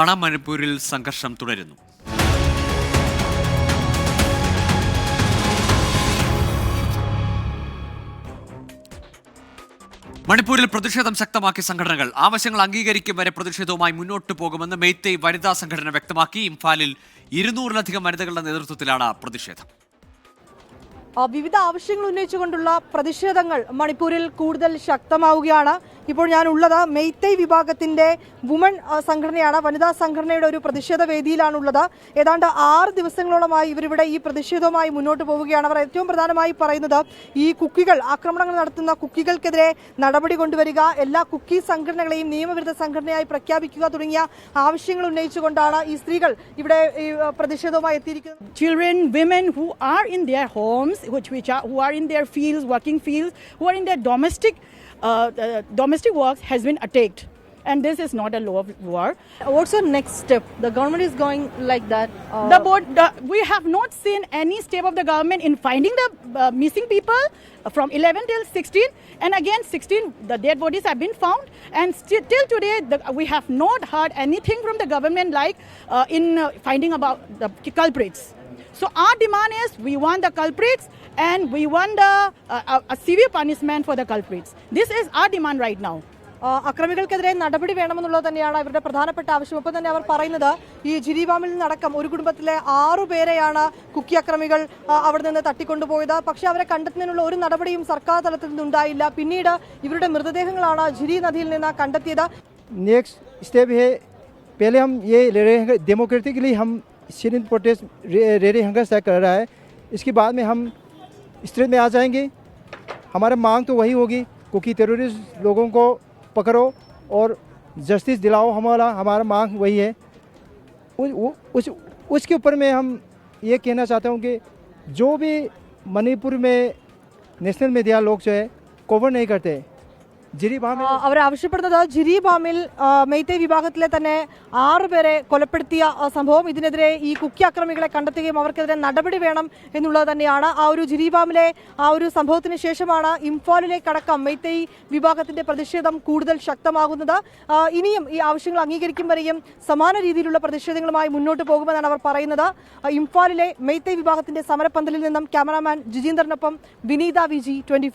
പണം മണിപ്പൂരിൽ സംഘർഷം തുടരുന്നു. മണിപ്പൂരിൽ പ്രതിഷേധം ശക്തമാക്കിയ സംഘടനകൾ. ആവശ്യങ്ങൾ അംഗീകരിക്കും വരെ പ്രതിഷേധവുമായി മുന്നോട്ടു പോകുമെന്ന് മെയ്തേയ് വനിതാ സംഘടന വ്യക്തമാക്കി. ഇംഫാലിൽ ഇരുന്നൂറിലധികം വനിതകളുടെ നേതൃത്വത്തിലാണ് പ്രതിഷേധം. വിവിധ ആവശ്യങ്ങൾ ഉന്നയിച്ചുകൊണ്ടുള്ള പ്രതിഷേധങ്ങൾ മണിപ്പൂരിൽ കൂടുതൽ ശക്തമാവുകയാണ്. ഇപ്പോൾ ഞാൻ ഉള്ളത് മെയ്തൈ വിഭാഗത്തിന്റെ വുമൺ സംഘടനയാണ്. വനിതാ സംഘടനയുടെ ഒരു പ്രതിഷേധ വേദിയിലാണുള്ളത്. ഏതാണ്ട് ആറ് ദിവസങ്ങളോളമായി ഇവരിവിടെ ഈ പ്രതിഷേധവുമായി മുന്നോട്ട് പോവുകയാണ്. അവർ ഏറ്റവും പ്രധാനമായി പറയുന്നത് ഈ കുക്കികൾ ആക്രമണങ്ങൾ നടത്തുന്ന കുക്കികൾക്കെതിരെ നടപടി കൊണ്ടുവരിക എല്ലാ കുക്കി സംഘടനകളെയും നിയമവിരുദ്ധ സംഘടനയായി പ്രഖ്യാപിക്കുക തുടങ്ങിയ ആവശ്യങ്ങൾ ഉന്നയിച്ചുകൊണ്ടാണ് ഈ സ്ത്രീകൾ ഇവിടെ പ്രതിഷേധവുമായി എത്തിയിരിക്കുന്നത്. Children, women who are in their which, which are who are in their fields, working fields, who are in their domestic uh, uh, domestic works has been attacked, and this is not a law of war. What's your next step? The government is going like that. Uh, The board, the, we have not seen any step of the government in finding the uh, missing people from 11 till 16, and again 16 the dead bodies have been found, and still till today the, we have not heard anything from the government like uh, in uh, finding about the culprits. So our demand is we want the culprits and we want the, uh, a, a severe punishment for the culprits. This is our demand right now. ആ, അക്രമികൾക്കെതിരെ നടപടി വേണമെന്നുള്ളത് തന്നെയാണ് ഇവരുടെ പ്രധാനപ്പെട്ട ആവശ്യം ഒപ്പം തന്നെ അവർ പറയുന്നത് ഈ ജിരിവാമിൽ നിന്നടക്കം ഒരു കുടുംബത്തിലെ ആറു പേരെയാണ് കുക്കി അക്രമികൾ ആ, അവിടെ നിന്ന് തട്ടിക്കൊണ്ടുപോയത് പക്ഷെ അവരെ കണ്ടെത്തുന്നതിനുള്ള ഒരു നടപടിയും സർക്കാർ തലത്തിൽ നിന്നുണ്ടായില്ല പിന്നീട് ഇവരുടെ മൃതദേഹങ്ങളാണ് ജിരി നദിയിൽ നിന്ന് കണ്ടെത്തിയത് नेक्स्ट स्टेप है पहले हम ये ले रहे हैं डेमोक्रेटिकली हम सिरिन प्रोटेस्ट रे रेडी हंगर स्ट्राइक कर रहा है इसके बाद में हम स्ट्रेट में आ जाएँगे हमारा मांग तो वही होगी क्योंकि टेररिस्ट लोगों को पकड़ो और जस्टिस दिलाओ हमारा हमारा मांग वही है उ- उ- उस उसके ऊपर में हम ये कहना चाहता हूँ कि जो भी मणिपुर में नेशनल मीडिया लोग जो है कवर नहीं करते അവർ ആവശ്യപ്പെടുന്നത് ജിരിബാമിൽ മെയ്തേ വിഭാഗത്തിലെ തന്നെ ആറുപേരെ കൊലപ്പെടുത്തിയ സംഭവം. ഇതിനെതിരെ ഈ കുക്കി അക്രമികളെ കണ്ടെത്തുകയും അവർക്കെതിരെ നടപടി വേണം എന്നുള്ളത് തന്നെയാണ്. ആ ഒരു ജിരിബാമിലെ ആ ഒരു സംഭവത്തിന് ശേഷമാണ് ഇംഫാലിലേക്കടക്കം മെയ്തേ വിഭാഗത്തിന്റെ പ്രതിഷേധം കൂടുതൽ ശക്തമാകുന്നത്. ഇനിയും ഈ ആവശ്യങ്ങൾ അംഗീകരിക്കും വരെയും സമാന രീതിയിലുള്ള പ്രതിഷേധങ്ങളുമായി മുന്നോട്ട് പോകുമെന്നാണ് അവർ പറയുന്നത്. ഇംഫാലിലെ മെയ്തേ വിഭാഗത്തിന്റെ സമരപ്പന്തലിൽ നിന്നും ക്യാമറാമാൻ ജിജീന്ദറിനൊപ്പം വിനീത വിജി ട്വന്റി